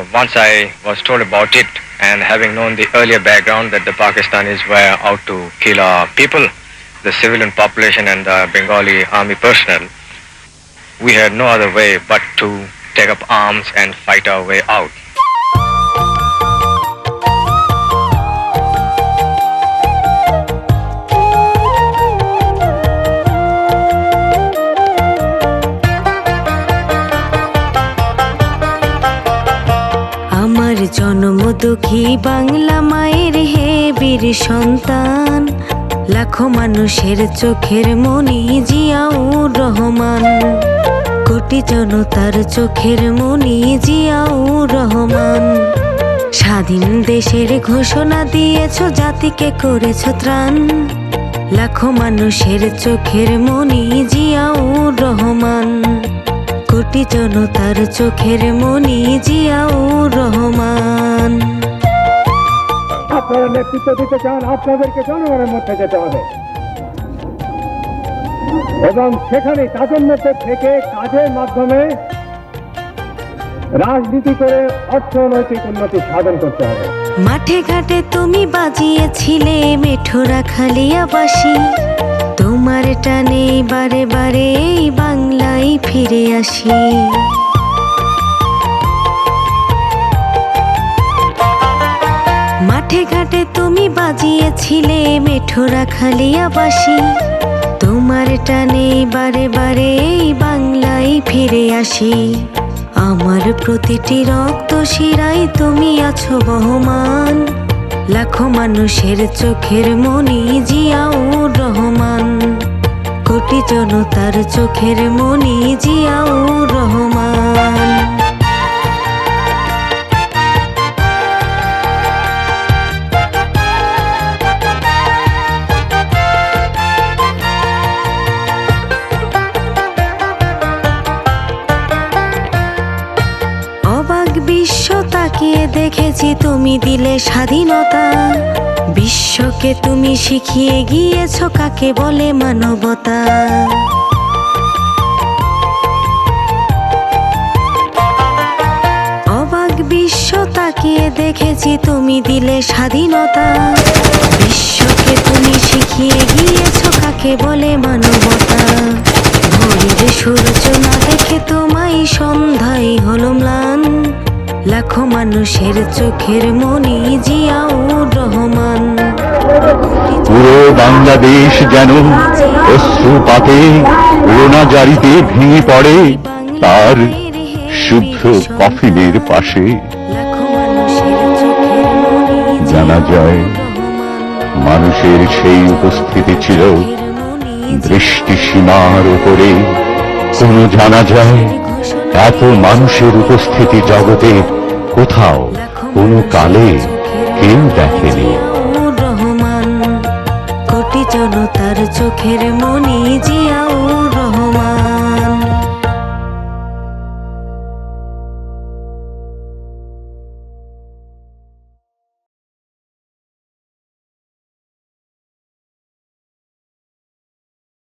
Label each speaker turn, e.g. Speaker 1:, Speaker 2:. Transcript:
Speaker 1: uh, once I was told about it, and having known the earlier background that the Pakistanis were out to kill our people, the civilian population and the Bengali army personnel, we had no other way but to take up arms and fight our way out.
Speaker 2: জন্ম দুঃখী বাংলা মায়ের হে বীর সন্তান। লাখো মানুষের চোখের মনি জিয়াউর রহমান। কোটি জনতার চোখের মনি জিয়াউর রহমান। স্বাধীন দেশের ঘোষণা দিয়েছ, জাতিকে করেছ ত্রাণ। লাখো মানুষের চোখের মনি জিয়াউর রহমান। কোটি জনতার চোখের মনি জিয়াউর রহমান।
Speaker 3: আপনারা নেতৃত্ব দিতে চান আপনাদেরকে জনগণের মধ্যে যেতে হবে। এবং সেখানে তাদের মধ্যে থেকে কাজের মাধ্যমে রাজনীতি করে অর্থনৈতিক উন্নতি সাধন করতে হবে।
Speaker 2: মাঠে ঘাটে তুমি বাজিয়েছিলে মেঠোরা খালিয়া বাসি তোমার টানে বারে বারে এই বাংলায় ফিরে আসি। মাঠে ঘাটে তুমি বাজিয়েছিলে মেঠোরা খালিয়া বাসি তোমার টানে বারে বারে এই বাংলায় ফিরে আসি। আমার প্রতিটি রক্ত শিরায় তুমি আছো বহমান। লাখো মানুষের চোখের মনি জিয়াউর রহমান। কোটি জনতার চোখের মনি জিয়াউর রহমান। তাকিয়ে দেখেছি তুমি দিলে স্বাধীনতা। বিশ্বকে তুমি শিখিয়ে গিয়েছ কাকে বলে মানবতা। অবাক বিশ্ব তাকিয়ে দেখেছি তুমি দিলে স্বাধীনতা। বিশ্বকে তুমি শিখিয়ে গিয়েছ কাকে বলে মানবতা। ভোরের সূর্য না দেখে তোমায় সন্ধ্যায় হলো ম্লান। লাখো মানুষের চোখের মনি জিয়াউর রহমান।
Speaker 4: পুরো বাংলাদেশ যেন অশ্রুপাতে রোনাজারিতে ভেঙে পড়ে তার শুভ্র কফিনের পাশে। জানা যায় মানুষের সেই উপস্থিতি ছিল দৃষ্টি সীমার উপরে। কোন জানা যায় এত মানুষের উপস্থিতি জগতে কোথাও কোনো কালে কেউ দেখেনি।
Speaker 2: রহমান, কোটি জনতার চোখের মনি জিয়া